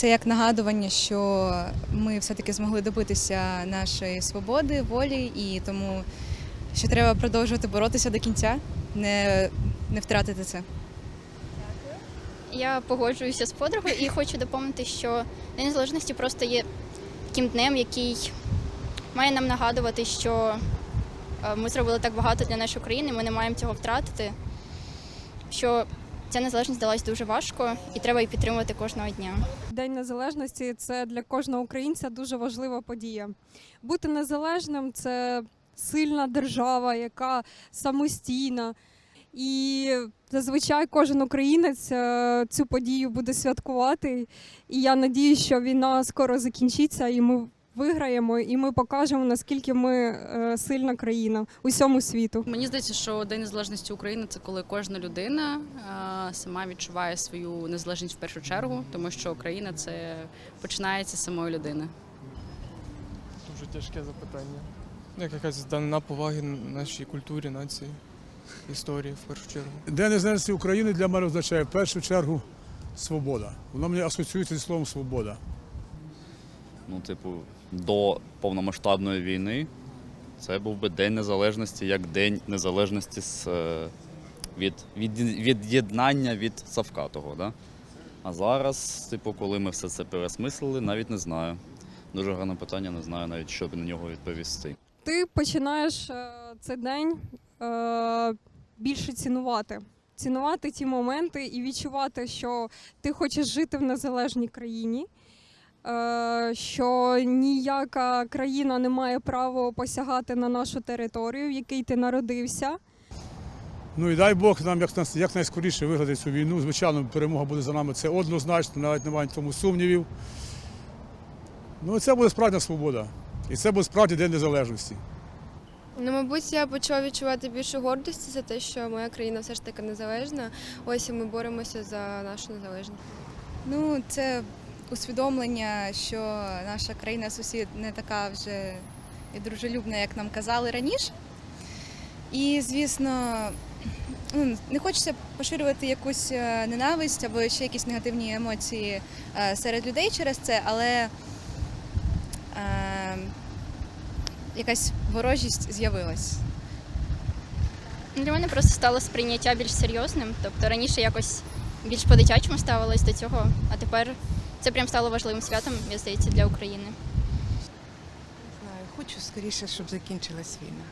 це як нагадування, що ми все-таки змогли добитися нашої свободи, волі, і тому що треба продовжувати боротися до кінця, не, не втратити це. Я погоджуюся з подругою і хочу доповнити, що День Незалежності просто є таким днем, який має нам нагадувати, що е, ми зробили так багато для нашої країни, ми не маємо цього втратити. Що ця незалежність далась дуже важко, і треба її підтримувати кожного дня. День незалежності це для кожного українця дуже важлива подія. Бути незалежним це сильна держава, яка самостійна. І зазвичай кожен українець е, цю подію буде святкувати. І я надію, що війна скоро закінчиться, і ми виграємо, і ми покажемо, наскільки ми е, сильна країна усьому світу. Мені здається, що День Незалежності України це коли кожна людина а, сама відчуває свою незалежність в першу чергу, тому що Україна це починається з самої людини. Дуже тяжке запитання. Ну, Як якась данина поваги нашій культурі, нації, історії в першу чергу. День незалежності України для мене означає в першу чергу свобода. Воно мені асоціюється зі словом свобода. Ну, типу, до повномасштабної війни це був би День Незалежності як День Незалежності з, е, від, від, від'єднання від Савка того. Да? А зараз, типу, коли ми все це пересмислили, навіть не знаю. Дуже гарне питання, не знаю навіть, що на нього відповісти. ти починаєш е, цей день е, більше цінувати. Цінувати ті моменти і відчувати, що ти хочеш жити в незалежній країні, що ніяка країна не має права посягати на нашу територію, в якій ти народився. Ну і дай Бог нам як, якнайскоріше виграти цю війну. Звичайно, перемога буде за нами. Це однозначно, навіть немає в тому сумнівів. Ну, це буде справжня свобода. І це буде справді День Незалежності. Ну, мабуть, я почала відчувати більше гордості за те, що моя країна все ж таки незалежна. Ось і ми боремося за нашу незалежність. Ну, це усвідомлення, що наша країна сусід не така вже і дружелюбна, як нам казали раніше. І, звісно, ну, не хочеться поширювати якусь е, ненависть або ще якісь негативні емоції е, серед людей через це, але е, якась ворожість з'явилась. Для мене просто стало сприйняття більш серйозним. Тобто раніше якось більш по-дитячому ставилось до цього, а тепер це прям стало важливим святом, мені здається, для України. Знаю, хочу скоріше, щоб закінчилась війна.